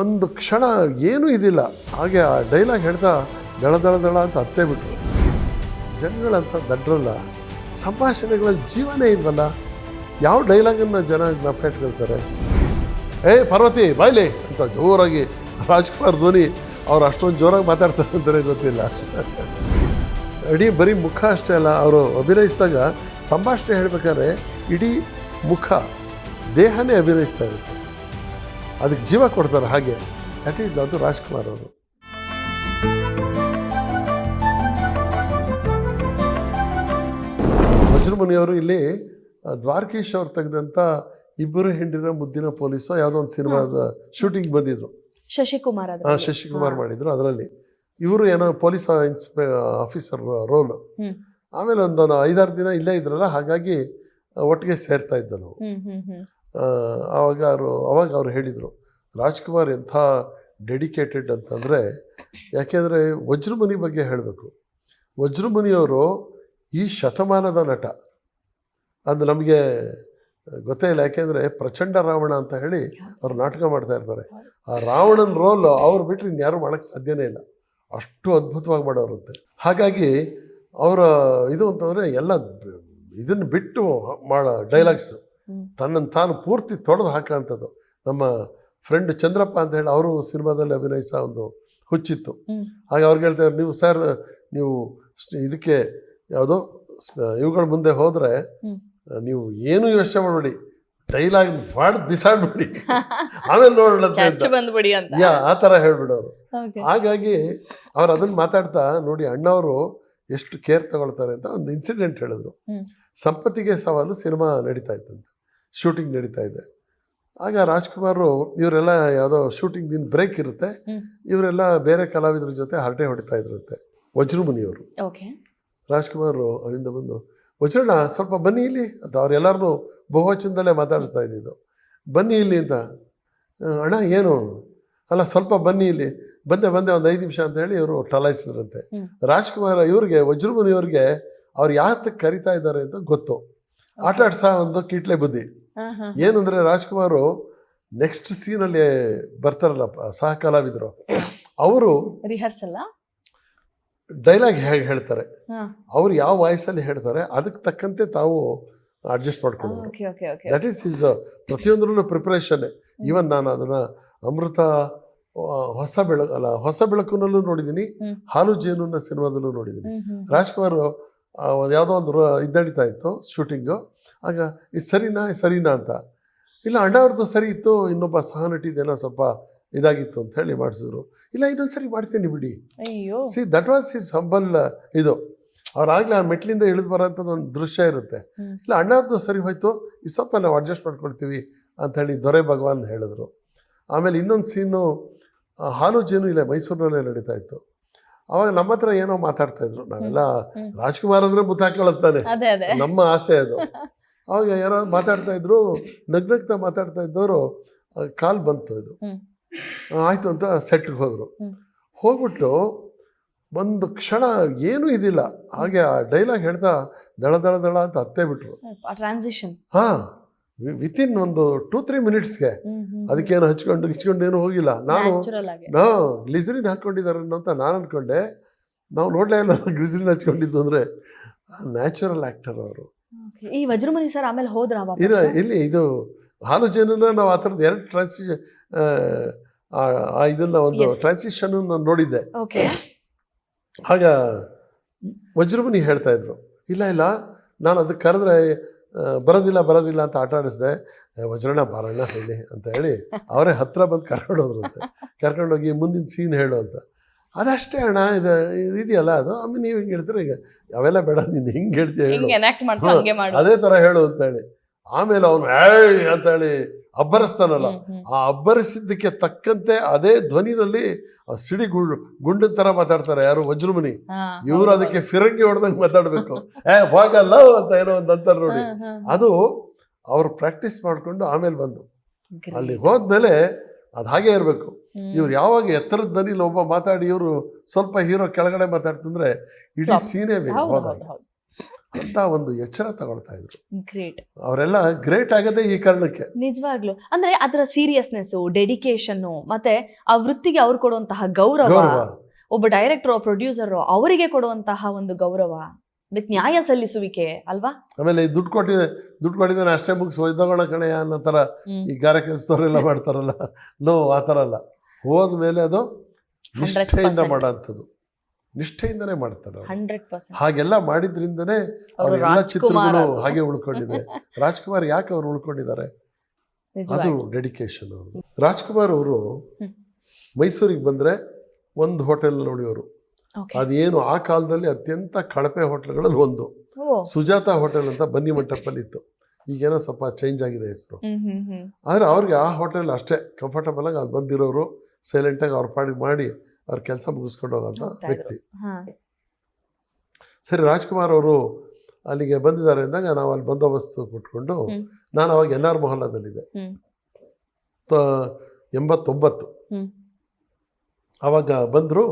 ಒಂದು ಕ್ಷಣ ಏನೂ ಇದಿಲ್ಲ. ಹಾಗೆ ಆ ಡೈಲಾಗ್ ಹೇಳ್ತಾ ದಳ ದಳ ದಳ ಅಂತ ಹತ್ತೇ ಬಿಟ್ರು. ಜನಗಳಂತ ದಡ್ರಲ್ಲ, ಸಂಭಾಷಣೆಗಳಲ್ಲಿ ಜೀವನೇ ಇಲ್ವಲ್ಲ? ಯಾವ ಡೈಲಾಗನ್ನು ಜನ ಜ್ಞಾಪಕ ಇಟ್ಕೊಳ್ತಾರೆ ಏ ಪಾರ್ವತಿ, ಬಾಯ್ಲಿ ಅಂತ ಜೋರಾಗಿ ರಾಜ್ಕುಮಾರ್ ಧ್ವನಿ ಅವ್ರು ಅಷ್ಟೊಂದು ಜೋರಾಗಿ ಮಾತಾಡ್ತಾರೆ ಅಂತಲೇ ಗೊತ್ತಿಲ್ಲ. ಇಡೀ ಬರೀ ಮುಖ ಅಷ್ಟೇ ಅಲ್ಲ, ಅವರು ಅಭಿನಯಿಸಿದಾಗ ಸಂಭಾಷಣೆ ಹೇಳ್ಬೇಕಾದ್ರೆ ಇಡೀ ಮುಖ, ದೇಹನೇ ಅಭಿನಯಿಸ್ತಾ ಇರುತ್ತೆ. ಅದಕ್ಕೆ ಜೀವ ಕೊಡ್ತಾರೆ ಹಾಗೆ. ದಟ್ ಈಸ್ ಅದು ರಾಜ್ಕುಮಾರ್ ಅವರು. ವಜ್ರಮುನಿಯವರು ಇಲ್ಲಿ ದ್ವಾರಕೇಶ್ ಅವ್ರು ತೆಗೆದಂಥ ಇಬ್ಬರು ಹೆಂಡಿನ ಮುದ್ದಿನ ಪೊಲೀಸು ಯಾವುದೋ ಒಂದು ಸಿನಿಮಾದ ಶೂಟಿಂಗ್ ಬಂದಿದ್ರು. ಶಶಿಕುಮಾರ್ ಹಾಂ. ಶಶಿಕುಮಾರ್. ಮಾಡಿದ್ರು ಅದರಲ್ಲಿ. ಇವರು ಏನೋ ಪೊಲೀಸ್ ಇನ್ಸ್ಪೆ ಆಫೀಸರ್ ರೋಲ್. ಆಮೇಲೆ ಒಂದು ಐದಾರು ದಿನ ಇಲ್ಲೇ ಇದ್ರಲ್ಲ ಹಾಗಾಗಿ ಒಟ್ಟಿಗೆ ಸೇರ್ತಾ ಇದ್ದ ನಾವು ಆವಾಗ ಅವರು, ಅವಾಗ ಅವರು ಹೇಳಿದರು, ರಾಜ್ಕುಮಾರ್ ಎಂಥ ಡೆಡಿಕೇಟೆಡ್ ಅಂತಂದರೆ, ಯಾಕೆಂದರೆ ವಜ್ರಮುನಿ ಬಗ್ಗೆ ಹೇಳಬೇಕು. ವಜ್ರಮುನಿಯವರು ಈ ಶತಮಾನದ ನಟ. ಅದು ನಮಗೆ ಗೊತ್ತೇ ಇಲ್ಲ, ಯಾಕೆಂದರೆ ಪ್ರಚಂಡ ರಾವಣ ಅಂತ ಹೇಳಿ ಅವ್ರು ನಾಟಕ ಮಾಡ್ತಾ ಇರ್ತಾರೆ. ಆ ರಾವಣನ ರೋಲ್ ಅವ್ರು ಬಿಟ್ಟರೆ ಇನ್ಯಾರು ಮಾಡೋಕ್ಕೆ ಸಾಧ್ಯನೇ ಇಲ್ಲ. ಅಷ್ಟು ಅದ್ಭುತವಾಗಿ ಮಾಡೋರಂತೆ. ಹಾಗಾಗಿ ಅವರ ಇದು ಅಂತಂದರೆ ಎಲ್ಲ ಇದನ್ನು ಬಿಟ್ಟು ಮಾಡೋ ಡೈಲಾಗ್ಸ್. ತನ್ನನ್ನು ತಾನು ಪೂರ್ತಿ ತೊಡೆದು ಹಾಕೋಂಥದ್ದು ನಮ್ಮ ಫ್ರೆಂಡ್ ಚಂದ್ರಪ್ಪ ಅಂತ ಹೇಳಿ ಅವರು ಸಿನಿಮಾದಲ್ಲಿ ಅಭಿನಯಿಸೋ ಒಂದು ಹುಚ್ಚಿತ್ತು. ಹಾಗೆ ಅವ್ರಿಗೆ ಹೇಳ್ತಾರೆ ನೀವು ಸರ್ ನೀವು ಇದಕ್ಕೆ ಯಾವುದೋ ಇವುಗಳ ಮುಂದೆ ಹೋದರೆ ನೀವು ಏನು ಯೋಚನೆ ಮಾಡಬೇಡಿ. ಡೈಲಾಗ್ ಮಾಡಿ ಬಿಸಾಡ್ಬಿಡಿ ಆಮೇಲೆ ನೋಡೋಣ ಯಾ ಆ ಥರ ಹೇಳ್ಬಿಡೋರು ಹಾಗಾಗಿ ಅವ್ರು ಅದನ್ನು ಮಾತಾಡ್ತಾ ನೋಡಿ ಅಣ್ಣವರು ಎಷ್ಟು ಕೇರ್ ತಗೊಳ್ತಾರೆ ಅಂತ ಒಂದು ಇನ್ಸಿಡೆಂಟ್ ಹೇಳಿದ್ರು. ಸಂಪತ್ತಿಗೆ ಸವಾಲು ಸಿನಿಮಾ ನಡೀತಾ ಇತ್ತಂತೆ. ಶೂಟಿಂಗ್ ನಡೀತಾ ಇದೆ. ಆಗ ರಾಜ್ಕುಮಾರು ಇವರೆಲ್ಲ ಯಾವುದೋ ಶೂಟಿಂಗ್ ದಿನ ಬ್ರೇಕ್ ಇರುತ್ತೆ. ಇವರೆಲ್ಲ ಬೇರೆ ಕಲಾವಿದರ ಜೊತೆ ಹರಟೆ ಹೊಡಿತಾ ಇದ್ರಂತೆ ವಜ್ರಮುನಿಯವರು. ಓಕೆ. ರಾಜ್ಕುಮಾರ್ ಅಲ್ಲಿಂದ ಬಂದು ವಜ್ರಣ್ಣ ಸ್ವಲ್ಪ ಬನ್ನಿ ಇಲ್ಲಿ. ಅಂತ ಅವ್ರೆಲ್ಲರನ್ನೂ ಬಹುವಚನದಲ್ಲೇ ಮಾತಾಡಿಸ್ತಾ ಇದ್ದಿದ್ದು. ಬನ್ನಿ ಇಲ್ಲಿ ಅಂತ. ಅಣ್ಣ ಏನು? ಅಲ್ಲ ಸ್ವಲ್ಪ ಬನ್ನಿ ಇಲ್ಲಿ. ಬಂದೆ ಬಂದೆ ಒಂದು ಐದು ನಿಮಿಷ ಅಂತ ಹೇಳಿ ಇವರು ಟಲಾಯಿಸಿದ್ರಂತೆ. ರಾಜ್ಕುಮಾರ್ ಇವ್ರಿಗೆ ವಜ್ರಮುನಿಯವ್ರಿಗೆ ಅವ್ರು ಯಾತಕ್ಕೆ ಕರಿತಾ ಇದ್ದಾರೆ ಅಂತ ಗೊತ್ತು. ಆಟ ಆಡ್ಸ ಒಂದು ಕೀಟ್ಲೆ ಬುದ್ಧಿ. ಏನಂದ್ರೆ ರಾಜ್ಕುಮಾರ್ ನೆಕ್ಸ್ಟ್ ಸೀನಲ್ಲಿ ಬರ್ತಾರಲ್ಲ ಪ- ಸಹ ಕಲಾವಿದರು ಅವರು ರಿಹರ್ಸಲ್ ಡೈಲಾಗ್ ಹೇಗೆ ಹೇಳ್ತಾರೆ. ಅವ್ರು ಯಾವ ವಾಯ್ಸಲ್ಲಿ ಹೇಳ್ತಾರೆ ಅದಕ್ಕೆ ತಕ್ಕಂತೆ ತಾವು ಅಡ್ಜಸ್ಟ್ ಮಾಡ್ಕೊಂಡು ದಟ್ ಈಸ್ ಇಸ್ ಪ್ರತಿಯೊಂದರಲ್ಲೂ ಪ್ರಿಪ್ರೇಷನ್ ಈವನ್ ನಾನು ಅದನ್ನು ಅಮೃತ ಹೊಸ ಬೆಳಕು ಅಲ್ಲ ಹೊಸ ಬೆಳಕುನಲ್ಲೂ ನೋಡಿದ್ದೀನಿ. ಹಾಲು ಜೇನು ಅನ್ನೋ ಸಿನಿಮಾದಲ್ಲೂ ನೋಡಿದ್ದೀನಿ. ರಾಜ್ಕುಮಾರ್ ಯಾವುದೋ ಒಂದು ರೋ ಇದು ನಡೀತಾ ಇತ್ತು ಶೂಟಿಂಗು ಆಗ ಇದು ಸರಿನಾ ಇದು ಸರಿನಾ ಅಂತ. ಇಲ್ಲ ಅಣ್ಣ ಅವ್ರದ್ದು ಸರಿ ಇತ್ತು ಇನ್ನೊಬ್ಬ ಸಹ ನಟಿದೇನೋ ಸ್ವಲ್ಪ ಇದಾಗಿತ್ತು ಅಂತ ಹೇಳಿ ಮಾಡಿಸಿದ್ರು. ಇಲ್ಲ ಇನ್ನೊಂದು ಸರಿ ಮಾಡ್ತೀನಿ ಬಿಡಿ. See that was is humble ಇದು. ಅವ್ರಾಗಲೇ ಆ ಮೆಟ್ಲಿಂದ ಇಳಿದು ಬರೋಂಥದ್ದು ಒಂದು ದೃಶ್ಯ ಇರುತ್ತೆ. ಇಲ್ಲ ಅಣ್ಣವ್ರದ್ದು ಸರಿ ಹೋಯ್ತು ಈ ಸ್ವಲ್ಪ ನಾವು ಅಡ್ಜಸ್ಟ್ ಮಾಡ್ಕೊಳ್ತೀವಿ ಅಂಥೇಳಿ ದೊರೆ ಭಗವಾನ್ ಹೇಳಿದ್ರು. ಆಮೇಲೆ ಇನ್ನೊಂದು ಸೀನು ಹಾಲು ಜೇನು ಇಲ್ಲೇ ಮೈಸೂರಿನಲ್ಲೇ ನಡೀತಾ ಇತ್ತು. ಅವಾಗ ನಮ್ಮ ಹತ್ರ ಏನೋ ಮಾತಾಡ್ತಾ ಇದ್ರು. ನಾವೆಲ್ಲ. ರಾಜ್ಕುಮಾರ್ ಅಂದ್ರೆ ಮುತ್ತಾಕೊಳ್ಳುತ್ತಾನೆ ನಮ್ಮ ಆಸೆ ಅದು. ಅವಾಗ ಯಾರೋ ಮಾತಾಡ್ತಾ ಇದ್ರು ನಗ್ನಗ್ತಾ ಮಾತಾಡ್ತಾ ಇದ್ದವರು ಕಾಲ್ ಬಂತು ಇದು. ಆಯ್ತು ಅಂತ ಸೆಟ್ಗೆ ಹೋದ್ರು. ಹೋಗ್ಬಿಟ್ಟು ಒಂದು ಕ್ಷಣ ಏನೂ ಇದಿಲ್ಲ. ಹಾಗೆ ಆ ಡೈಲಾಗ್ ಹೇಳ್ತಾ ದಳ ದಳ ದಳ ಅಂತ ಹತ್ತೇ ಬಿಟ್ರು. ಟ್ರಾನ್ಸಿಷನ್ ಹಾಂ. ವಿತಿನ್ ಒಂದು ಟೂ ತ್ರೀ ಮಿನಿಟ್ಸ್ಗೆ ಅದಕ್ಕೇನು ಹಚ್ಕೊಂಡು ಗಿಚ್ಕೊಂಡು ಏನು ಹೋಗಿಲ್ಲ. ನಾನು ನಾ ಗ್ಲಿಸರಿನ್ ಹಾಕ್ಕೊಂಡಿದ್ದಾರೆ ಅಂತ ನಾನು ಅನ್ಕೊಂಡೆ. ನಾವು ನೋಡಲೇ ಇಲ್ಲ ಗ್ಲಿಸರಿನ್ ಹಚ್ಕೊಂಡಿದ್ದು ಅಂದರೆ. ನ್ಯಾಚುರಲ್ ಆ್ಯಕ್ಟರ್ ಅವರು. ಈ ವಜ್ರಮುನಿ ಸರ್ ಆಮೇಲೆ ಹೋದ್ರ ಇಲ್ಲ ಇಲ್ಲಿ ಇದು ಹಾಲು ನಾವು ಆ ಥರದ್ದು ಎರಡು ಟ್ರಾನ್ಸಿ ಇದನ್ನ ಒಂದು. ಟ್ರಾನ್ಸಿಷನ್ ನಾನು ನೋಡಿದ್ದೆ. ಓಕೆ ಆಗ ವಜ್ರಮುನಿ ಹೇಳ್ತಾ ಇದ್ರು. ಇಲ್ಲ ಇಲ್ಲ ನಾನು ಅದಕ್ಕೆ ಕರೆದ್ರೆ ಆ, ಬರೋದಿಲ್ಲ ಬರೋದಿಲ್ಲ ಅಂತ ಆಟ ಆಡಿಸಿದೆ ವಜ್ರಣ ವಜ್ರಣ್ಣ ಬರೋಣ ಹೇಳಿ ಅಂತ ಹೇಳಿ ಅವರೇ ಹತ್ತಿರ ಬಂದು ಕರ್ಕೊಂಡು ಹೋದ್ರಂತೆ ಕರ್ಕೊಂಡೋಗಿ ಮುಂದಿನ ಸೀನ್ ಹೇಳು ಅಂತ. ಅದಷ್ಟೇ ಅಣ್ಣ ಇದು ಇದು ಇದೆಯಲ್ಲ ಅದು? ಆಮೇಲೆ ನೀವು ಹಿಂಗೆ ಹೇಳ್ತೀರ ಈಗ? ಅವೆಲ್ಲ ಬೇಡ ನೀನು ಹಿಂಗೆ ಹೇಳ್ತೀಯ ಅದೇ ಥರ ಹೇಳು ಅಂತ ಹೇಳಿ. ಆಮೇಲೆ ಅವನು ಏಯ್ ಅಂತ ಹೇಳಿ ಅಬ್ಬರಿಸ್ತಾನಲ್ಲ. ಆ ಅಬ್ಬರಿಸಿದ್ದಕ್ಕೆ ತಕ್ಕಂತೆ ಅದೇ ಧ್ವನಿನಲ್ಲಿ ಸಿಡಿ ಗುಂಡು ಗುಂಡಿನ ತರ ಮಾತಾಡ್ತಾರೆ ಯಾರು ವಜ್ರಮುನಿ ಇವರು ಅದಕ್ಕೆ ಫಿರಂಗಿ ಹೊಡೆದಂಗೆ ಮಾತಾಡಬೇಕು ಏ ಹೋಗಲ್ಲ ಅಂತ ಏನೋ ಒಂದು ಅಂತಾರೆ ನೋಡಿ ಅದು ಅವ್ರು ಪ್ರಾಕ್ಟೀಸ್ ಮಾಡಿಕೊಂಡು ಆಮೇಲೆ ಬಂದು. ಅಲ್ಲಿ ಹೋದ್ಮೇಲೆ ಅದು ಹಾಗೆ ಇರಬೇಕು. ಇವ್ರು ಯಾವಾಗ ಎತ್ತರದ ಧ್ವನಿಲಿ ಒಬ್ಬ ಮಾತಾಡಿ ಇವರು ಸ್ವಲ್ಪ ಹೀರೋ ಕೆಳಗಡೆ ಮಾತಾಡ್ತಂದ್ರೆ ಇಡೀ. ಸೀನೇ ಬೇಕು ಹೋದಾಗ ಹೌದು, ಹೌದು. ಅಂತ ಒಂದು ಎಚ್ಚರ ತಗೊಳ್ತಾ ಇದ್ರು. ಗ್ರೇಟ್ ಅವರೆಲ್ಲ ಗ್ರೇಟ್ ಆಗದೆ ಈ ಕಾರಣಕ್ಕೆ. ನಿಜವಾಗ್ಲು. ಅಂದ್ರೆ ಅದರ ಸೀರಿಯಸ್ನೆಸ್ ಡೆಡಿಕೇಶನ್ ಮತ್ತೆ ಆ ವೃತ್ತಿಗೆ ಅವ್ರು ಕೊಡುವಂತಹ ಗೌರವ ಗೌರವ. ಒಬ್ಬ ಡೈರೆಕ್ಟರ್ ಪ್ರೊಡ್ಯೂಸರ್ ಅವರಿಗೆ ಕೊಡುವಂತಹ ಒಂದು ಗೌರವ ಅದಕ್ಕೆ ನ್ಯಾಯ ಸಲ್ಲಿಸುವಿಕೆ ಅಲ್ವಾ? ಆಮೇಲೆ ಈ ದುಡ್ಡು ಕೊಟ್ಟಿದೆ ದುಡ್ಡು ಕೊಟ್ಟಿದ್ದಾನೆ ಅಷ್ಟೇ ಮುಗಿಸ್ ಒಯ್ದೋಗೋಣ ಕಣೆ ಅನ್ನೋ ತರ ಈ ಗಾರೆ ಕೆಲಸದವರೆಲ್ಲ ಮಾಡ್ತಾರಲ್ಲ. ನೋ ಆ ಥರ ಅಲ್ಲ. ಹೋದ್ಮೇಲೆ ಅದು ನಿಷ್ಠೆಯಿಂದ 100%. ಮಾಡೋಂಥದ್ದು ನಿಷ್ಠೆಯಿಂದನೇ ಮಾಡ್ತಾರೆ ಹಾಗೆಲ್ಲ ಮಾಡಿದ್ರಿಂದನೇ ಅವರು ಎಲ್ಲ ಚಿತ್ರಗಳು ಹಾಗೆ ಉಳ್ಕೊಂಡಿದೆ. ರಾಜ್ಕುಮಾರ್ ಯಾಕೆ ಅವ್ರು ಉಳ್ಕೊಂಡಿದ್ದಾರೆ? ಅದು. ಡೆಡಿಕೇಶನ್ ಅವರು ರಾಜ್ಕುಮಾರ್ ಅವರು ಮೈಸೂರಿಗೆ ಬಂದರೆ ಒಂದು ಹೋಟೆಲ್ ನೋಡಿಯವರು. ಅದೇನು ಆ ಕಾಲದಲ್ಲಿ ಅತ್ಯಂತ ಕಳಪೆ ಹೋಟೆಲ್ಗಳಲ್ಲಿ ಒಂದು. ಸುಜಾತ ಹೋಟೆಲ್ ಅಂತ ಬನ್ನಿ ಮಂಟಪಲ್ಲಿ ಇತ್ತು. ಈಗೇನೋ ಸ್ವಲ್ಪ ಚೇಂಜ್ ಆಗಿದೆ ಹೆಸರು. ಆದ್ರೆ ಅವ್ರಿಗೆ ಆ ಹೋಟೆಲ್ ಅಷ್ಟೇ ಕಂಫರ್ಟಬಲ್ ಆಗಿ ಅಲ್ಲಿ ಬಂದಿರೋರು ಸೈಲೆಂಟಾಗಿ ಅವ್ರ ಪಾಡಿಗೆ ಮಾಡಿ ಅವ್ರ ಕೆಲಸ ಮುಗಿಸ್ಕೊಂಡು ಹೋಗೋಂಥ ವ್ಯಕ್ತಿ. ಸರಿ ರಾಜ್ಕುಮಾರ್ ಅವರು ಅಲ್ಲಿಗೆ ಬಂದಿದ್ದಾರೆ ಅಂದಾಗ ನಾವು ಅಲ್ಲಿ ಬಂದೋಬಸ್ತು ಕೊಟ್ಕೊಂಡು ನಾನು ಅವಾಗ ಎನ್ ಆರ್ ಮೊಹಲ್ಲಾದಲ್ಲಿದ್ದೆ. ಎಂಬತ್ತೊಂಬತ್ತು. ಆವಾಗ ಬಂದರು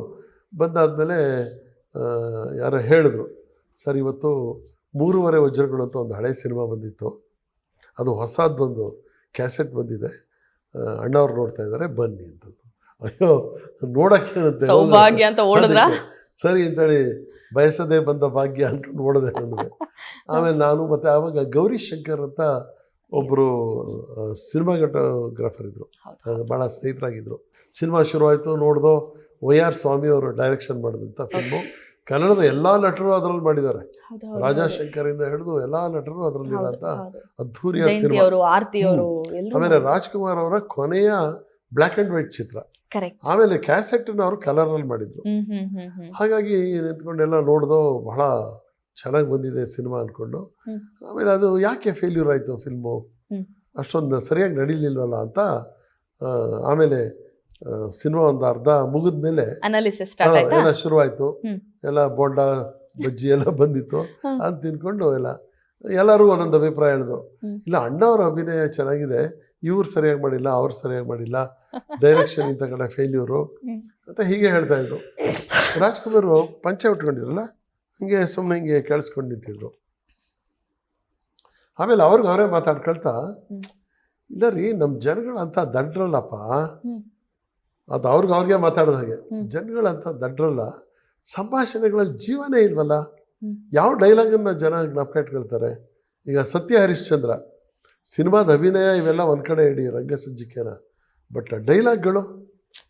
ಬಂದಾದಮೇಲೆ ಯಾರೋ ಹೇಳಿದ್ರು ಸರ್ ಇವತ್ತು ಮೂರುವರೆ ವಜ್ರಗಳು ಅಂತ ಒಂದು ಹಳೆ ಸಿನಿಮಾ ಬಂದಿತ್ತು. ಅದು ಹೊಸದೊಂದು ಕ್ಯಾಸೆಟ್ ಬಂದಿದೆ. ಅಣ್ಣವ್ರು ನೋಡ್ತಾ ಇದ್ದಾರೆ ಬನ್ನಿ ಅಂತಂದ್ರು. ಅಯ್ಯೋ ನೋಡೋಕ್ಕೇನಂತೆ ಸೌಭಾಗ್ಯ ಅಂತ ಓಡಿದ್ರ? ಸರಿ ಅಂತೇಳಿ ಬಯಸದೆ ಬಂದ ಭಾಗ್ಯ ಅನ್ಕೊಂಡು ಓಡದೆ ನನಗೆ. ಆಮೇಲೆ ನಾನು ಮತ್ತೆ ಆವಾಗ ಗೌರಿ ಶಂಕರ್ ಅಂತ ಒಬ್ಬರು ಸಿನಿಮಾಟೋಗ್ರಾಫರ್ ಇದ್ರು. ಬಹಳ ಭಾಳ ಸ್ನೇಹಿತರಾಗಿದ್ದರು ಸಿನಿಮಾ ಶುರುವಾಯಿತು ನೋಡ್ದೋ ವೈ ಆರ್ ಸ್ವಾಮಿ ಅವರು ಡೈರೆಕ್ಷನ್ ಮಾಡಿದಂಥ ಫಿಲ್ಮು ಕನ್ನಡದ ಎಲ್ಲ ನಟರು ಅದರಲ್ಲಿ ಮಾಡಿದ್ದಾರೆ. ರಾಜಾಶಂಕರಿಂದ ಹಿಡಿದು ಎಲ್ಲ ನಟರು ಅದರಲ್ಲಿ ಇರೋಂಥ ಅದ್ಧೂರಿಯಾದ ಸಿನಿಮಾ. ಆಮೇಲೆ ರಾಜ್ಕುಮಾರ್ ಅವರ ಕೊನೆಯ ಬ್ಲ್ಯಾಕ್ ಅಂಡ್ ವೈಟ್ ಚಿತ್ರ. ಆಮೇಲೆ ಕ್ಯಾಸೆಟ್ ಅವರು ಕಲರ್ ಅಲ್ಲಿ ಮಾಡಿದ್ರು. ಹಾಗಾಗಿ ನಿಂತ್ಕೊಂಡೆಲ್ಲ ನೋಡ್ದೋ ಬಹಳ ಚೆನ್ನಾಗಿ ಬಂದಿದೆ ಸಿನಿಮಾ ಅನ್ಕೊಂಡು. ಆಮೇಲೆ ಅದು ಯಾಕೆ ಫೇಲ್ಯೂರ್ ಆಯಿತು ಫಿಲ್ಮು. ಅಷ್ಟೊಂದು ಸರಿಯಾಗಿ ನಡೀಲಿಲ್ವಲ್ಲ ಅಂತ ಆಮೇಲೆ ಸಿನಿಮಾ ಒಂದು ಅರ್ಧ ಮುಗಿದ ಮೇಲೆ ಎಲ್ಲ ಶುರುವಾಯಿತು. ಎಲ್ಲ ಬೋಂಡ ಬಜ್ಜಿ ಎಲ್ಲ ಬಂದಿತ್ತು. ಅಂತ ತಿನ್ಕೊಂಡು ಎಲ್ಲ ಎಲ್ಲರೂ ಒಂದೊಂದು ಅಭಿಪ್ರಾಯ ಹೇಳಿದ್ರು. ಇಲ್ಲ ಅಣ್ಣವ್ರ ಅಭಿನಯ ಚೆನ್ನಾಗಿದೆ. ಇವ್ರು ಸರಿಯಾಗಿ ಮಾಡಿಲ್ಲ ಅವ್ರು ಸರಿಯಾಗಿ ಮಾಡಿಲ್ಲ ಡೈರೆಕ್ಷನ್ ಇಂಥ ಕಡೆ ಫೇಲ್ಯೂರು ಅಂತ ಹೀಗೆ ಹೇಳ್ತಾ ಇದ್ರು ರಾಜ್ಕುಮಾರ್ ಪಂಚೆ ಉಟ್ಕೊಂಡಿದ್ರಲ್ಲ ಹಂಗೆ ಸುಮ್ಮನೆ ಹಿಂಗೆ ಕೇಳಿಸ್ಕೊಂಡು ನಿಂತಿದ್ರು ಆಮೇಲೆ ಅವ್ರಿಗೆ ಅವರೇ ಮಾತಾಡ್ಕೊಳ್ತಾ ಇಲ್ಲ ರೀ ನಮ್ಮ ಜನಗಳಂತ ದಡ್ರಲ್ಲಪ್ಪ ಹ್ಮ್. ಅದು ಅವ್ರಿಗೆ ಅವ್ರಿಗೆ ಮಾತಾಡೋದು ಹಾಗೆ. ಜನಗಳಂತ ದಡ್ರಲ್ಲ ಸಂಭಾಷಣೆಗಳಲ್ಲಿ ಜೀವನೇ ಇಲ್ವಲ್ಲ. ಯಾವ ಡೈಲಾಗನ್ನು ಜನ ಜ್ಞಾಪಕ ಇಟ್ಕೊಳ್ತಾರೆ ಈಗ ಸತ್ಯ ಹರಿಶ್ಚಂದ್ರ ಸಿನಿಮಾದ ಅಭಿನಯ ಇವೆಲ್ಲ ಒಂದು ಕಡೆ ಇಡಿ ರಂಗಸಜ್ಜಿಕೆನ ಬಟ್ ಡೈಲಾಗ್ಗಳು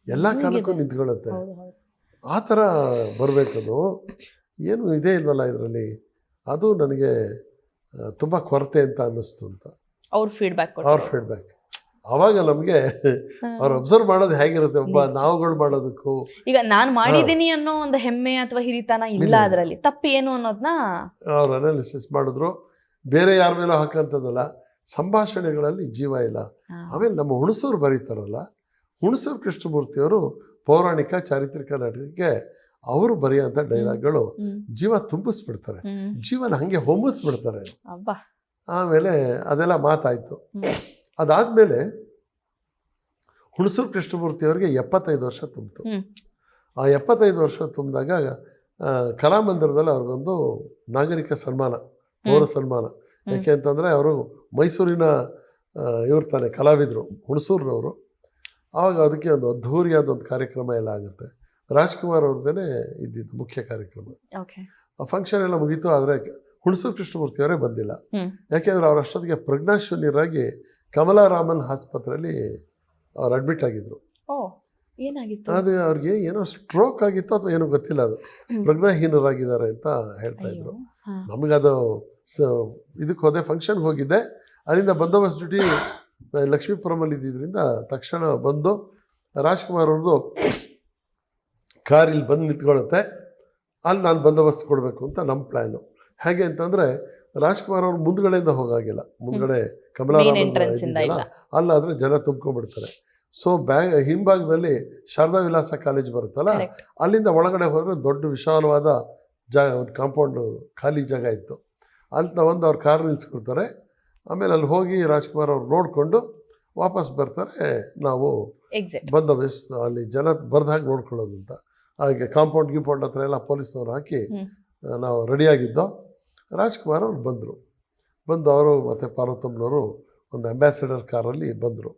ಎಲ್ಲ ಕಾಲಕ್ಕೂ. ನಿಂತ್ಕೊಳ್ಳುತ್ತೆ. ಆ ಥರ ಬರಬೇಕದು. ಏನು ಇದೇ ಇಲ್ವಲ್ಲ ಇದರಲ್ಲಿ? ಅದು ನನಗೆ ತುಂಬ ಕೊರತೆ ಅಂತ ಅನ್ನಿಸ್ತು ಅಂತ. ಅವ್ರ ಫೀಡ್ಬ್ಯಾಕ್ ಅವ್ರ ಫೀಡ್ಬ್ಯಾಕ್ ಅವಾಗ ನಮಗೆ ಅವ್ರು ಅಬ್ಸರ್ವ್ ಮಾಡೋದು ಹೇಗಿರುತ್ತೆ? ಒಬ್ಬ. ನಾವುಗಳು ಮಾಡೋದಕ್ಕೂ. ಈಗ ನಾನು ಮಾಡಿದ್ದೀನಿ ಅನ್ನೋ ಒಂದು ಹೆಮ್ಮೆ ಅಥವಾ ಹಿರಿತನ ಇಲ್ಲ. ಅದರಲ್ಲಿ. ತಪ್ಪು ಏನು ಅನ್ನೋದನ್ನ ಅವ್ರು ಅನಾಲಿಸಿಸ್ ಮಾಡಿದ್ರು. ಬೇರೆ ಯಾರ ಮೇಲೂ ಹಾಕಂಥದ್ದಲ್ಲ ಸಂಭಾಷಣೆಗಳಲ್ಲಿ ಜೀವ ಇಲ್ಲ. ಆಮೇಲೆ ನಮ್ಮ ಹುಣಸೂರು ಬರೀತಾರಲ್ಲ ಹುಣಸೂರು ಕೃಷ್ಣಮೂರ್ತಿಯವರು ಪೌರಾಣಿಕ ಚಾರಿತ್ರಿಕ ನಾಟಕಕ್ಕೆ ಅವರು ಬರೆಯೋಂಥ ಡೈಲಾಗ್ಗಳು ಜೀವ ತುಂಬಿಸ್ಬಿಡ್ತಾರೆ. ಜೀವನ ಹಂಗೆ ಹೊಮ್ಮಿಸ್ಬಿಡ್ತಾರೆ ಆಮೇಲೆ ಅದೆಲ್ಲ ಮಾತಾಯಿತು. ಅದಾದ್ಮೇಲೆ ಹುಣಸೂರು ಕೃಷ್ಣಮೂರ್ತಿ ಅವರಿಗೆ ಎಪ್ಪತ್ತೈದು ವರ್ಷ ತುಂಬಿತು. ಆ ಎಪ್ಪತ್ತೈದು ವರ್ಷ ತುಂಬಿದಾಗ ಕಲಾಮಂದಿರದಲ್ಲಿ ಅವ್ರಿಗೊಂದು ನಾಗರಿಕ ಸನ್ಮಾನ ಪೌರ ಸನ್ಮಾನ. ಯಾಕೆ ಅಂತಂದರೆ ಅವರು ಮೈಸೂರಿನ ಇವ್ರು ತಾನೆ ಕಲಾವಿದರು ಹುಣಸೂರಿನವರು. ಆವಾಗ ಅದಕ್ಕೆ ಒಂದು ಅದ್ಧೂರಿಯಾದ ಒಂದು ಕಾರ್ಯಕ್ರಮ ಎಲ್ಲ ಆಗುತ್ತೆ. ರಾಜ್ಕುಮಾರ್ ಅವ್ರದ್ದೇ ಇದ್ದಿದ್ದು ಮುಖ್ಯ ಕಾರ್ಯಕ್ರಮ. ಆ ಫಂಕ್ಷನ್ ಎಲ್ಲ ಮುಗೀತು ಆದರೆ ಹುಣಸೂರು ಕೃಷ್ಣಮೂರ್ತಿ ಅವರೇ ಬಂದಿಲ್ಲ. ಯಾಕೆಂದರೆ ಅವ್ರು ಅಷ್ಟೊತ್ತಿಗೆ ಪ್ರಜ್ಞಾಶೂನ್ಯರಾಗಿ ಕಮಲಾರಾಮನ್ ಆಸ್ಪತ್ರೆಯಲ್ಲಿ ಅವ್ರು ಅಡ್ಮಿಟ್ ಆಗಿದ್ರು. ಅದು ಅವ್ರಿಗೆ ಏನೋ ಸ್ಟ್ರೋಕ್ ಆಗಿತ್ತು ಅಥವಾ ಏನೋ ಗೊತ್ತಿಲ್ಲ ಅದು. ಪ್ರಜ್ಞಾಹೀನರಾಗಿದ್ದಾರೆ ಅಂತ ಹೇಳ್ತಾ ಇದ್ರು. ನಮಗದು ಸ ಇದಕ್ಕೆ ಹೋದೆ ಫಂಕ್ಷನ್ಗೆ ಹೋಗಿದ್ದೆ. ಅಲ್ಲಿಂದ ಬಂದೋಬಸ್ತ್ ಡ್ಯೂಟಿ ಲಕ್ಷ್ಮೀಪುರಮಲ್ಲಿ ಇದ್ದಿದ್ದರಿಂದ ತಕ್ಷಣ ಬಂದು ರಾಜ್ಕುಮಾರ್ ಅವ್ರದ್ದು ಕಾರಿಲ್ಲಿ ಬಂದು ನಿಂತ್ಕೊಳ್ಳುತ್ತೆ. ಅಲ್ಲಿ ನಾನು ಬಂದೋಬಸ್ತ್ ಕೊಡಬೇಕು ಅಂತ ನಮ್ಮ ಪ್ಲ್ಯಾನು ಹೇಗೆ ಅಂತಂದರೆ ರಾಜ್ಕುಮಾರ್ ಅವರು ಮುಂದ್ಗಡೆಯಿಂದ ಹೋಗಾಗಿಲ್ಲ. ಮುಂದ್ಗಡೆ ಕಮಲಾರಾಮನ್. ಅಲ್ಲಾದರೆ ಜನ ತುಂಬ್ಕೊಂಡ್ಬಿಡ್ತಾರೆ. ಸೊ ಬ್ಯಾಗ್ ಹಿಂಭಾಗದಲ್ಲಿ ಶಾರದಾ ವಿಲಾಸ ಕಾಲೇಜ್ ಬರುತ್ತಲ್ಲ ಅಲ್ಲಿಂದ ಒಳಗಡೆ ಹೋದರೆ ದೊಡ್ಡ ವಿಶಾಲವಾದ ಜಾಗ ಒಂದು ಕಾಂಪೌಂಡು ಖಾಲಿ ಜಾಗ ಇತ್ತು. ಅಲ್ಲಿ ಒಂದು ಅವ್ರ ಕಾರ್ ನಿಲ್ಲಿಸ್ಕೊಳ್ತಾರೆ ಆಮೇಲೆ ಅಲ್ಲಿ ಹೋಗಿ ರಾಜ್ಕುಮಾರ್ ಅವ್ರು ನೋಡಿಕೊಂಡು ವಾಪಸ್ ಬರ್ತಾರೆ. ನಾವು ಬಂದ ಬಂದೋಬಸ್ತ್ ಅಲ್ಲಿ ಜನ ಬರ್ದ ಹಾಗೆ ನೋಡ್ಕೊಳ್ಳೋದು ಅಂತ. ಹಾಗೆ ಕಾಂಪೌಂಡ್ ಗಿಂಪೌಂಡ್ ಹತ್ರ ಎಲ್ಲ ಪೊಲೀಸ್ನವ್ರು ಹಾಕಿ ನಾವು ರೆಡಿಯಾಗಿದ್ದೋ ರಾಜ್ಕುಮಾರ್ ಅವ್ರು ಬಂದರು. ಬಂದು ಅವರು ಮತ್ತು ಪಾರ್ವತಮ್ಮನವರು ಒಂದು ಅಂಬಾಸಿಡರ್ ಕಾರಲ್ಲಿ ಬಂದರು.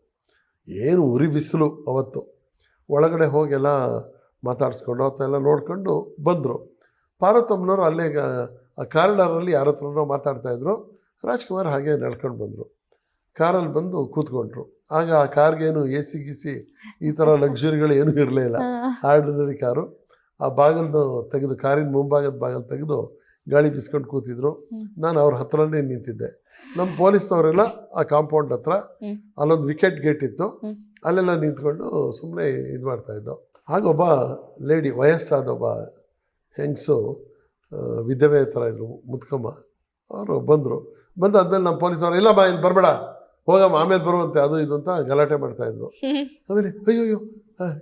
ಏನು ಉರಿ ಬಿಸಿಲು ಅವತ್ತು. ಒಳಗಡೆ ಹೋಗಿ ಎಲ್ಲ ಮಾತಾಡಿಸ್ಕೊಂಡು ಅವತ್ತೆಲ್ಲ ನೋಡ್ಕೊಂಡು ಬಂದರು. ಪಾರ್ವತಮ್ಮನವರು ಅಲ್ಲೇ ಆ ಕಾರಿಡಾರಲ್ಲಿ ಯಾರ ಹತ್ರನೋ ಮಾತಾಡ್ತಾಯಿದ್ರು ರಾಜ್ಕುಮಾರ್ ಹಾಗೆ ನಡ್ಕೊಂಡು ಬಂದರು. ಕಾರಲ್ಲಿ ಬಂದು ಕೂತ್ಕೊಂಡ್ರು. ಆಗ ಆ ಕಾರ್ಗೇನು ಎ ಸಿ ಗಿಸಿ ಈ ಥರ ಲಕ್ಸುರಿಗಳು ಏನೂ ಇರಲಿಲ್ಲ ಆರ್ಡಿನರಿ ಕಾರು. ಆ ಬಾಗಿಲನ್ನು ತೆಗೆದು ಕಾರಿನ ಮುಂಭಾಗದ ಬಾಗಿಲು ತೆಗೆದು ಗಾಳಿ ಬಿಸ್ಕೊಂಡು ಕೂತಿದ್ರು. ನಾನು ಅವ್ರ ಹತ್ರನೇ ನಿಂತಿದ್ದೆ. ನಮ್ಮ ಪೊಲೀಸ್ನವರೆಲ್ಲ ಆ ಕಾಂಪೌಂಡ್ ಹತ್ರ. ಅಲ್ಲೊಂದು ವಿಕೆಟ್ ಗೇಟ್ ಇತ್ತು. ಅಲ್ಲೆಲ್ಲ ನಿಂತ್ಕೊಂಡು ಸುಮ್ಮನೆ ಇದು ಮಾಡ್ತಾಯಿದ್ದೋ ಆಗೊಬ್ಬ ಲೇಡಿ ವಯಸ್ಸಾದ ಒಬ್ಬ ಹೆಂಗಸು ವಿಧವೆ ಥರ ಇದ್ರು ಮುತ್ಕಮ್ಮ ಅವರು ಬಂದರು. ಬಂದಾದ್ಮೇಲೆ ನಮ್ಮ ಪೊಲೀಸವ್ರು ಇಲ್ಲ ಬಾ ಇಲ್ಲಿ ಬರಬೇಡ. ಹೋಗಮ್ಮ ಆಮೇಲೆ ಬರುವಂತೆ. ಅದು ಇದು ಅಂತ ಗಲಾಟೆ ಮಾಡ್ತಾಯಿದ್ರು ಆಮೇಲೆ ಅಯ್ಯೋ ಅಯ್ಯೋ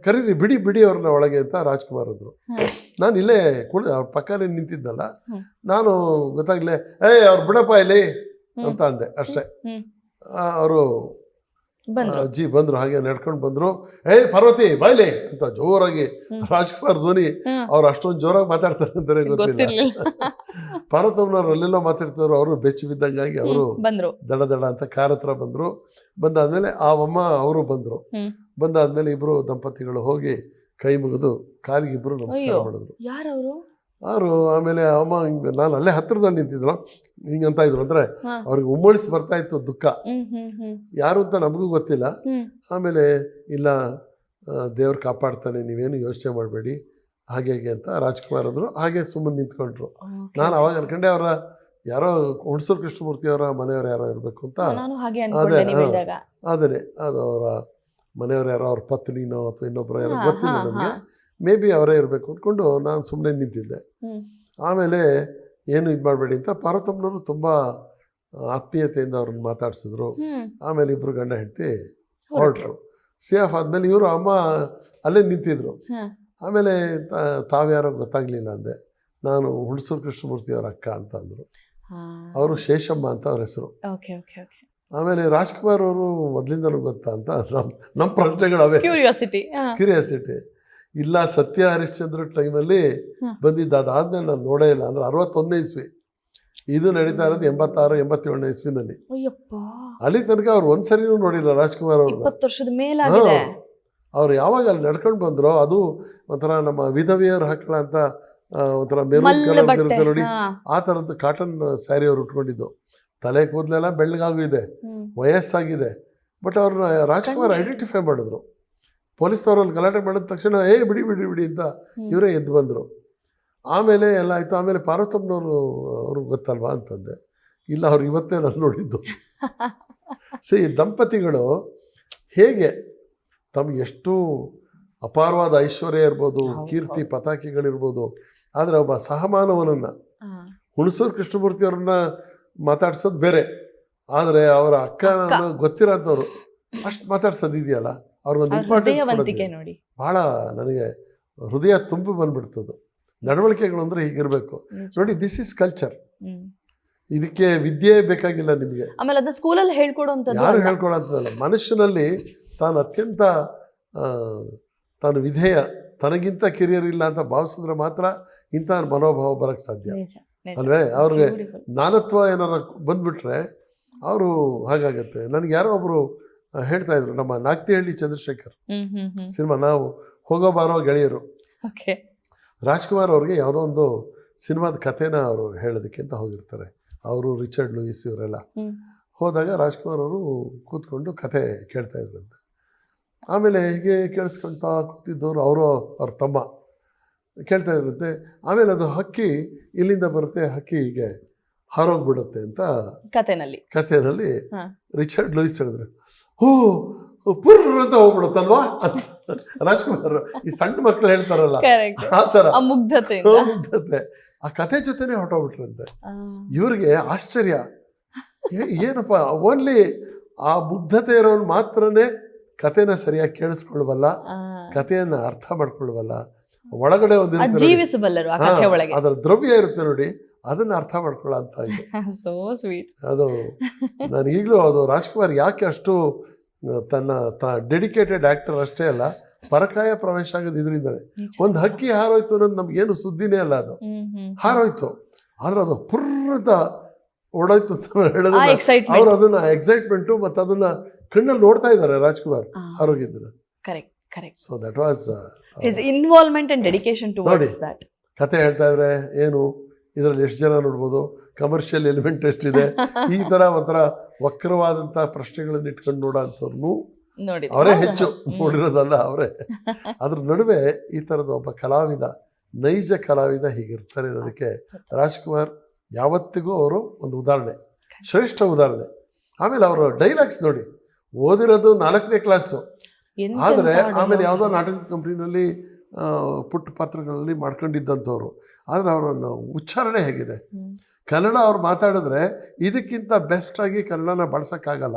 ಕರೀರಿ ಬಿಡಿ ಬಿಡಿ ಅವ್ರನ್ನ ಒಳಗೆ ಅಂತ ರಾಜ್ಕುಮಾರ್ ಅಂದರು. ನಾನು ಇಲ್ಲೇ ಕುಳ ಅವ್ರ ಪಕ್ಕನೇ ನಿಂತಿದ್ದಲ್ಲ. ನಾನು ಗೊತ್ತಾಗ್ಲೇ ಏಯ್ ಅವ್ರು ಬಿಡಪ್ಪ ಇಲ್ಲಿ. ಅಂತ ಅಂದೆ ಅಷ್ಟೇ. ಅವರು ಅಜ್ಜಿ ಬಂದ್ರು ಹಾಗೆ ನಡ್ಕೊಂಡು ಬಂದ್ರು. ಏಯ್ ಪಾರ್ವತಿ ಬಾಯ್ಲೆ! ಅಂತ ಜೋರಾಗಿ. ರಾಜ್ಕುಮಾರ್ ಧ್ವನಿ. ಅವ್ರು ಅಷ್ಟೊಂದು ಜೋರಾಗಿ ಮಾತಾಡ್ತಾರೆ ಅಂತಾನೆ ಗೊತ್ತಿಲ್ಲ. ಪಾರ್ವತಮ್ಮನವ್ರು ಅಲ್ಲೆಲ್ಲ ಮಾತಾಡ್ತಾರೋ ಅವರು ಬೆಚ್ಚು ಬಿದ್ದಂಗಾಗಿ ಅವರು ದಡ ದಡ ಅಂತ ಕಾರ್ ಹತ್ರ ಬಂದ್ರು. ಬಂದಾದ್ಮೇಲೆ ಆ ಅಮ್ಮ ಅವರು ಬಂದ್ರು. ಬಂದಾದ್ಮೇಲೆ ಇಬ್ರು ದಂಪತಿಗಳು ಹೋಗಿ ಕೈ ಮುಗಿದು ಕಾಲಿಗೆ ಇಬ್ರು ನಮಸ್ಕಾರ. ಮಾಡಿದ್ರು. ಯಾರವರು? ಅವರು ಆಮೇಲೆ ಅಮ್ಮ ಹಿಂಗೆ ನಾನು ಅಲ್ಲೇ ಹತ್ತಿರದಲ್ಲಿ ನಿಂತಿದ್ರು ಹಿಂಗಂತ ಇದ್ರು. ಅಂದರೆ. ಅವ್ರಿಗೆ ಉಮ್ಮಳಿಸಿ ಬರ್ತಾ ಇತ್ತು ದುಃಖ. ಯಾರು ಅಂತ ನಮಗೂ ಗೊತ್ತಿಲ್ಲ. ಆಮೇಲೆ ಇಲ್ಲ ದೇವ್ರು ಕಾಪಾಡ್ತಾನೆ ನೀವೇನು ಯೋಚನೆ ಮಾಡಬೇಡಿ. ಹಾಗೆ ಹೇಗೆ ಅಂತ ರಾಜ್ಕುಮಾರ್ ಅಂದರು. ಹಾಗೆ ಸುಮ್ಮನೆ ನಿಂತ್ಕೊಂಡ್ರು. ನಾನು ಅವಾಗ ಅನ್ಕೊಂಡೆ ಅವರ ಯಾರೋ ಹುಣಸೂರು ಕೃಷ್ಣಮೂರ್ತಿ ಅವರ ಮನೆಯವರು ಯಾರೋ ಇರಬೇಕು ಅಂತ. ಅದೇ, ಅದೇ ಅದು ಅವರ ಮನೆಯವರು ಯಾರೋ ಅವ್ರ ಪತ್ನಿನೋ ಅಥವಾ ಇನ್ನೊಬ್ಬರು ಯಾರೋ ಗೊತ್ತಿಲ್ಲ ನಮಗೆ. ಮೇ ಬಿ ಅವರೇ ಇರಬೇಕು ಅಂದ್ಕೊಂಡು ನಾನು ಸುಮ್ಮನೆ ನಿಂತಿದ್ದೆ. ಆಮೇಲೆ ಏನು ಇದು ಮಾಡಬೇಡಿ ಅಂತ ಪಾರ್ವತಮ್ಮನವರು ತುಂಬ ಆತ್ಮೀಯತೆಯಿಂದ ಅವ್ರನ್ನ ಮಾತಾಡಿಸಿದ್ರು. ಆಮೇಲೆ ಇಬ್ಬರು ಗಂಡ ಹೆಂಡತಿ ಹೊರಟ್ರು. ಸೇಫ್ ಆದಮೇಲೆ ಇವರು ಅಮ್ಮ ಅಲ್ಲೇ ನಿಂತಿದ್ರು. ಆಮೇಲೆ ತಾವ್ಯಾರೋ ಗೊತ್ತಾಗಲಿಲ್ಲ ಅಂದೆ. ನಾನು ಹುಣಸೂರು ಕೃಷ್ಣಮೂರ್ತಿ ಅವ್ರ ಅಕ್ಕ ಅಂತ ಅಂದರು. ಅವರು ಶೇಷಮ್ಮ ಅಂತ ಅವ್ರ ಹೆಸರು. ಆಮೇಲೆ ರಾಜ್ಕುಮಾರ್ ಅವರು ಮೊದಲಿಂದಲೂ ಗೊತ್ತಾ ಅಂತ ನಮ್ಮ ನಮ್ಮ ಪ್ರಶ್ನೆಗಳು ಅವೇ ಕ್ಯೂರಿಯಾಸಿಟಿ ಕ್ಯೂರಿಯಾಸಿಟಿ ಇಲ್ಲ ಸತ್ಯ ಹರಿಶ್ಚಂದ್ರ ಟೈಮಲ್ಲಿ ಬಂದಿದ್ದ. ಅದಾದ್ಮೇಲೆ ನಾನು ನೋಡೇ ಇಲ್ಲ. ಅಂದ್ರೆ ಅರವತ್ತೊಂದನೇ ಇಸ್ವಿ. ಇದು ನಡೀತಾ ಇರೋದು ಎಂಬತ್ತಾರು ಎಂಬತ್ತೇಳನೇ ಇಸ್ವಿನಲ್ಲಿ. ಅಲ್ಲಿ ತನಕ ಅವ್ರು ಒಂದ್ಸರಿನೂ ನೋಡಿಲ್ಲ ರಾಜ್ಕುಮಾರ್ ಅವರು ಇಪ್ಪತ್ತು ವರ್ಷದ ಮೇಲಾಗಿದೆ ಅವ್ರು ಯಾವಾಗ ಅಲ್ಲಿ ನಡ್ಕೊಂಡು ಬಂದ್ರೋ ಅದು ಒಂಥರ ನಮ್ಮ ವಿಧವಿಯರ್ ಹಾಕಳ ಅಂತ ಒಂಥರ ಮೇಲೆ ಕಲರ್ ಇರುತ್ತೆ ನೋಡಿ. ಆ ಥರದ್ದು ಕಾಟನ್ ಸ್ಯಾರಿ ಅವ್ರು ಉಟ್ಕೊಂಡಿದ್ದು. ತಲೆ ಕೂದಲೆಲ್ಲ ಬೆಳ್ಳಗಾಗೂ ಇದೆ. ವಯಸ್ಸಾಗಿದೆ. ಬಟ್ ಅವ್ರನ್ನ ರಾಜ್ಕುಮಾರ್ ಐಡೆಂಟಿಫೈ ಮಾಡಿದ್ರು. ಪೊಲೀಸ್ನವ್ರಲ್ಲಿ ಗಲಾಟೆ ಮಾಡಿದ ತಕ್ಷಣ ಏ ಬಿಡಿ ಬಿಡಿ ಬಿಡಿ ಅಂತ ಇವರೇ ಎದ್ದು ಬಂದರು. ಆಮೇಲೆ ಎಲ್ಲ ಆಯಿತು. ಆಮೇಲೆ ಪಾರ್ವತಮ್ಮನವರು ಅವ್ರಿಗೆ ಗೊತ್ತಲ್ವಾ ಅಂತಂದೆ. ಇಲ್ಲ ಅವ್ರು ಇವತ್ತೇ ನಾನು ನೋಡಿದ್ದು. ಸಿ ದಂಪತಿಗಳು ಹೇಗೆ ತಮ್ಗೆ ಎಷ್ಟು ಅಪಾರವಾದ ಐಶ್ವರ್ಯ ಇರ್ಬೋದು ಕೀರ್ತಿ ಪತಾಕಿಗಳಿರ್ಬೋದು ಆದರೆ ಒಬ್ಬ ಸಹಮಾನವನನ್ನು. ಹುಣಸೂರು ಕೃಷ್ಣಮೂರ್ತಿ ಅವ್ರನ್ನ ಮಾತಾಡ್ಸೋದು ಬೇರೆ. ಆದರೆ ಅವರ ಅಕ್ಕನ ಗೊತ್ತಿರೋಂಥವ್ರು ಅಷ್ಟು ಮಾತಾಡ್ಸೋದು ಇದೆಯಲ್ಲ ಅವ್ರಿಗೊಂದು ಅವ್ರ ಇಂಪಾರ್ಟೆನ್ಸ್ ನೋಡಿ. ಭಾಳ ನನಗೆ ಹೃದಯ ತುಂಬಿ ಬಂದ್ಬಿಡ್ತದು ನಡವಳಿಕೆಗಳು ಅಂದರೆ ಹೀಗಿರಬೇಕು. ನೋಡಿ ದಿಸ್ ಇಸ್ ಕಲ್ಚರ್ ಇದಕ್ಕೆ ವಿದ್ಯೆ ಬೇಕಾಗಿಲ್ಲ ನಿಮಗೆ. ಆಮೇಲೆ ಅದನ್ನ ಸ್ಕೂಲಲ್ಲಿ ಹೇಳ್ಕೊಡುವಂತದ್ದು ಯಾರು ಅಲ್ಲ. ಹೇಳ್ಕೊಳ್ಳೋಂಥದ್ದಲ್ಲ ಮನುಷ್ಯನಲ್ಲಿ ತಾನು ಅತ್ಯಂತ ತಾನು ವಿಧೇಯ. ತನಗಿಂತ ಕಿರಿಯರ್ ಇಲ್ಲ ಅಂತ ಭಾವಿಸಿದ್ರೆ ಮಾತ್ರ ಇಂಥ ಮನೋಭಾವ ಬರೋಕ್ಕೆ ಸಾಧ್ಯ. ಅಲ್ವೇ? ಅವ್ರಿಗೆ. ನಾನತ್ವ ಏನಾರ ಬಂದ್ಬಿಟ್ರೆ ಅವರು ಹಾಗಾಗತ್ತೆ. ನನಗೆ ಯಾರೋ ಒಬ್ಬರು ಹೇಳ್ತಾ ಇದ್ರು ನಮ್ಮ ನಾಗ್ತಿಹಳ್ಳಿ ಚಂದ್ರಶೇಖರ್ ಸಿನಿಮಾ ನಾವು ಹೋಗೋ ಬಾರೋ ಗೆಳೆಯರು. ರಾಜ್ಕುಮಾರ್ ಅವ್ರಿಗೆ ಯಾವುದೋ ಒಂದು ಸಿನಿಮಾದ ಕಥೆನ ಅವರು ಹೇಳೋದಕ್ಕೆ ಅಂತ ಹೋಗಿರ್ತಾರೆ. ಅವರು ರಿಚರ್ಡ್ ಲೂಯಿಸ್ ಇವರೆಲ್ಲ. ಹೋದಾಗ ರಾಜ್ಕುಮಾರ್ ಅವರು ಕೂತ್ಕೊಂಡು ಕತೆ ಕೇಳ್ತಾ ಇದ್ರಂತೆ ಆಮೇಲೆ ಹೀಗೆ ಕೇಳಿಸ್ಕೊಳ್ತಾ ಕೂತಿದ್ದವರು ಅವರು ಅವ್ರ ತಮ್ಮ ಕೇಳ್ತಾ ಇದ್ರಂತೆ ಆಮೇಲೆ ಅದು ಹಕ್ಕಿ ಇಲ್ಲಿಂದ ಬರುತ್ತೆ ಹಕ್ಕಿ ಹೀಗೆ ಹಾರೋಗ್ಬಿಡುತ್ತೆ ಅಂತ ಕಥೆನಲ್ಲಿ. ಕಥೆನಲ್ಲಿ ರಿಚರ್ಡ್ ಲೂಯಿಸ್ ಹೇಳಿದ್ರು. ಹೋ ಪುರ್ ಅಂತ ಹೋಗ್ಬಿಡುತ್ತಲ್ವಾ? ರಾಜ್ಕುಮಾರ್ ಈ ಸಣ್ಣ ಮಕ್ಕಳು ಹೇಳ್ತಾರಲ್ಲ ಆ ಥರ. ಮುಗ್ಧತೆಯಿಂದ. ಮುಗ್ಧತೆ. ಆ ಕಥೆ ಜೊತೆನೆ ಹೊಟ್ಟೋಗ್ಬಿಟ್ರಂತೆ ಇವ್ರಿಗೆ ಆಶ್ಚರ್ಯ. ಏನಪ್ಪ ಓನ್ಲಿ ಆ ಮುಗ್ಧತೆ ಇರೋನ್ ಮಾತ್ರನೇ ಕಥೆನ ಸರಿಯಾಗಿ ಕೇಳಿಸ್ಕೊಳ್ಬಲ್ಲ ಕಥೆಯನ್ನ ಅರ್ಥ ಮಾಡ್ಕೊಳ್ಬಲ್ಲ ಒಳಗಡೆ ಒಂದು ಅದರ ದ್ರವ್ಯ ಇರುತ್ತೆ ನೋಡಿ. ಅದನ್ನ ಅರ್ಥ ಮಾಡ್ಕೊಳ್ಳೋ ಅಂತ ಇದೆ ಸೋ ಸ್ವೀಟ್ ಅದು ನಾನು ಈಗಲೂ ಅದು ರಾಜ್ಕುಮಾರ್ ಯಾಕೆ ಅಷ್ಟು ತನ್ನ ತ ಡೆಡಿಕೇಟೆಡ್ ಆ್ಯಕ್ಟರ್ ಅಷ್ಟೇ ಅಲ್ಲ ಪರಕಾಯ ಪ್ರವೇಶ ಆಗೋದು ಇದರಿಂದಲೇ ಒಂದು ಹಕ್ಕಿ ಹಾರೋಯ್ತು ಅನ್ನೋದು ನಮ್ಗೇನು ಸುದ್ದಿನೇ ಅಲ್ಲ ಅದು. ಹಾರೋಯ್ತು. ಆದ್ರೆ ಅದು ಪುರ್ರದ ಓಡೋಯ್ತು ಹೇಳಿದ್ರೆ ಅವ್ರು ಅದನ್ನ ಎಕ್ಸೈಟ್ಮೆಂಟು ಮತ್ತು ಅದನ್ನ ಕಣ್ಣಲ್ಲಿ ನೋಡ್ತಾ ಇದ್ದಾರೆ ರಾಜ್ಕುಮಾರ್ ಆರೋಗ್ಯದಿಂದ correct correct so that was is involvement and dedication to that ಕತೆ ಹೇಳ್ತಾ ಇದ್ರೆ ಏನು? ಇದರಲ್ಲಿ ಎಷ್ಟು ಜನ ನೋಡ್ಬೋದು? ಕಮರ್ಷಿಯಲ್ ಎಲಿಮೆಂಟ್ ಎಷ್ಟಿದೆ? ಈ ಥರ ಒಂಥರ ವಕ್ರವಾದಂಥ ಪ್ರಶ್ನೆಗಳನ್ನ ಇಟ್ಕೊಂಡು ನೋಡೋ ಅಂಥವ್ರನ್ನು ನೋಡಿ ಅವರೇ ಹೆಚ್ಚು ನೋಡಿರೋದಲ್ಲ ಅವರೇ. ಅದ್ರ ನಡುವೆ ಈ ಥರದ ಒಬ್ಬ ಕಲಾವಿದ ನೈಜ ಕಲಾವಿದ ಹೀಗಿರ್ತಾರೆ ಅನ್ನೋದಕ್ಕೆ ರಾಜ್ಕುಮಾರ್ ಯಾವತ್ತಿಗೂ ಅವರು ಒಂದು ಉದಾಹರಣೆ ಶ್ರೇಷ್ಠ ಉದಾಹರಣೆ. ಆಮೇಲೆ ಅವರು ಡೈಲಾಗ್ಸ್ ನೋಡಿ ಓದಿರೋದು ನಾಲ್ಕನೇ ಕ್ಲಾಸು ಆದರೆ ಆಮೇಲೆ ಯಾವುದೋ ನಾಟಕ ಕಂಪ್ನಿನಲ್ಲಿ ಪುಟ್ಟ ಪಾತ್ರಗಳಲ್ಲಿ ಮಾಡ್ಕೊಂಡಿದ್ದಂಥವ್ರು. ಆದರೆ ಅವರ ಉಚ್ಚಾರಣೆ ಹೇಗಿದೆ. ಕನ್ನಡ ಅವ್ರು ಮಾತಾಡಿದ್ರೆ ಇದಕ್ಕಿಂತ ಬೆಸ್ಟಾಗಿ ಕನ್ನಡನ ಬಳಸೋಕ್ಕಾಗಲ್ಲ.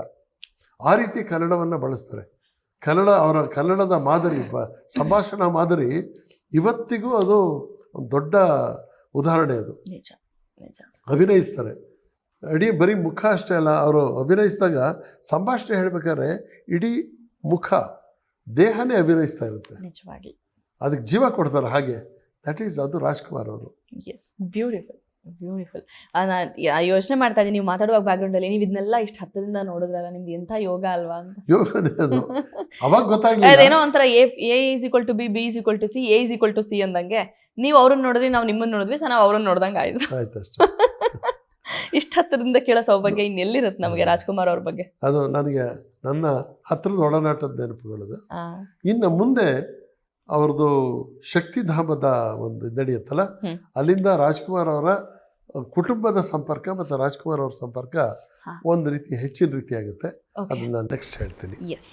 ಆ ರೀತಿ ಕನ್ನಡವನ್ನು ಬಳಸ್ತಾರೆ. ಕನ್ನಡ ಅವರ ಕನ್ನಡದ ಮಾದರಿ ಬ ಸಂಭಾಷಣಾ ಮಾದರಿ ಇವತ್ತಿಗೂ ಅದು ಒಂದು ದೊಡ್ಡ ಉದಾಹರಣೆ ಅದು. ಅಭಿನಯಿಸ್ತಾರೆ. ಇಡೀ ಬರೀ ಮುಖ ಅಷ್ಟೇ ಅಲ್ಲ ಅವರು ಅಭಿನಯಿಸಿದಾಗ ಸಂಭಾಷಣೆ ಹೇಳ್ಬೇಕಾದ್ರೆ ಇಡೀ ಮುಖ ದೇಹನೇ ಅಭಿನಯಿಸ್ತಾ ಇರುತ್ತೆ. ನಿಜವಾಗಿ. ಅದಕ್ಕೆ ಜೀವ ಕೊಡ್ತಾರೆ ಹಾಗೆ. ದಟ್ ಈಸ್ ಅದು ರಾಜ್ಕುಮಾರ್ ಅವರು. ಎಸ್ ಬ್ಯೂಟಿಫುಲ್ ಬ್ಯೂಟಿಫುಲ್ ನಾನು ಯೋಚನೆ ಮಾಡ್ತಾ ಇದ್ದೀನಿ ನೀವು ಮಾತಾಡುವಾಗ ಬ್ಯಾಕ್ಗ್ರೌಂಡಲ್ಲಿ ನೀವು ಇದನ್ನೆಲ್ಲ ಇಷ್ಟು ಹತ್ತಿರದಿಂದ ನೋಡಿದ್ರಲ್ಲ ನಿಮ್ದು ಎಂಥ ಯೋಗ ಅಲ್ವಾ? ಅಂತ ಯೋಗನೇ ಅದು. ಅವಾಗ ಗೊತ್ತಾಗ್ಲಿಲ್ಲ. ಅದೇನೋ ಒಂಥರ A A is equal to B B is equal to C A is equal to C ಅಂದಂಗೆ ನೀವು ಅವ್ರನ್ನ ನೋಡಿದ್ರಿ ನಾವು ನಿಮ್ಮನ್ನ ನೋಡಿದ್ವಿ ಸೊ ನಾವು ಅವ್ರನ್ನ ನೋಡ್ದಂಗೆ ಆಯ್ತು. ಆಯ್ತು ಅಷ್ಟೇ. ಇಷ್ಟು ಹತ್ತಿರದಿಂದ ಕೇಳೋ ಸೌಭಾಗ್ಯ ಇನ್ನೆಲ್ಲಿರುತ್ತೆ ನಮಗೆ ರಾಜ್ಕುಮಾರ್ ಅವ್ರ ಬಗ್ಗೆ? ಅದು ನನಗೆ ನನ್ನ ಹತ್ತಿರದ ಒಡನಾಟದ ನೆನಪುಗಳದು. ಇನ್ನು ಮುಂದೆ ಅವ್ರದ್ದು ಶಕ್ತಿಧಾಮದ ಒಂದು ನಡೆಯುತ್ತಲ್ಲ ಅಲ್ಲಿಂದ ರಾಜ್ಕುಮಾರ್ ಅವರ ಕುಟುಂಬದ ಸಂಪರ್ಕ ಮತ್ತು ರಾಜ್ಕುಮಾರ್ ಅವ್ರ ಸಂಪರ್ಕ ಒಂದು ರೀತಿ ಹೆಚ್ಚಿನ ರೀತಿ ಆಗುತ್ತೆ. ಅದನ್ನ ನೆಕ್ಸ್ಟ್ ಹೇಳ್ತೀನಿ. ಎಸ್